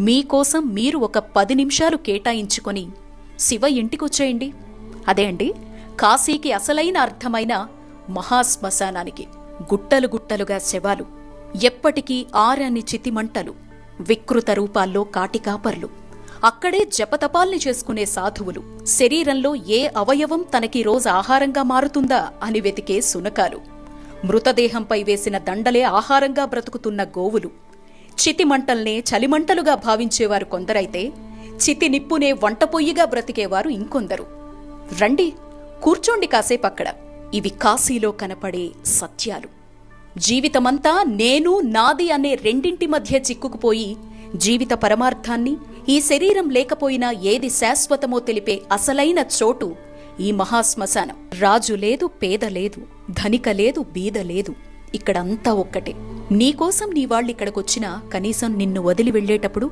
మీకోసం మీరు ఒక పది నిమిషాలు కేటాయించుకొని శివ ఇంటికొచ్చేయండి. అదే అండి కాశీకి అసలైన అర్థమైన మహాశ్మశానానికి గుట్టలు గుట్టలుగా శవాలు ఎప్పటికీ ఆరని చితిమంటలు వికృత రూపాల్లో కాటికాపర్లు అక్కడే జపతపాల్ని చేసుకునే సాధువులు శరీరంలో ఏ అవయవం తనకి రోజు ఆహారంగా మారుతుందా అని వెతికే సునకాలు మృతదేహంపై వేసిన దండలే ఆహారంగా బ్రతుకుతున్న గోవులు చితిమంటల్నే చలిమంటలుగా భావించేవారు కొందరైతే చితి నిప్పునే వంట పొయ్యిగా బ్రతికేవారు ఇంకొందరు. రండి కూర్చోండి కాసేపు అక్కడ. ఇవి కాశీలో కనపడే సత్యాలు. జీవితమంతా నేను నాది అనే రెండింటి మధ్య చిక్కుకుపోయి జీవిత పరమార్థాన్ని ఈ శరీరం లేకపోయినా ఏది శాశ్వతమో తెలిపే అసలైన చోటు ఈ మహాశ్మశానం. రాజు లేదు పేద లేదు ధనిక లేదు బీద లేదు. ఇక్కడంతా ఒక్కటే. నీకోసం నీ వాళ్ళిక్కడికొచ్చినా కనీసం నిన్ను వదిలి వెళ్ళేటప్పుడు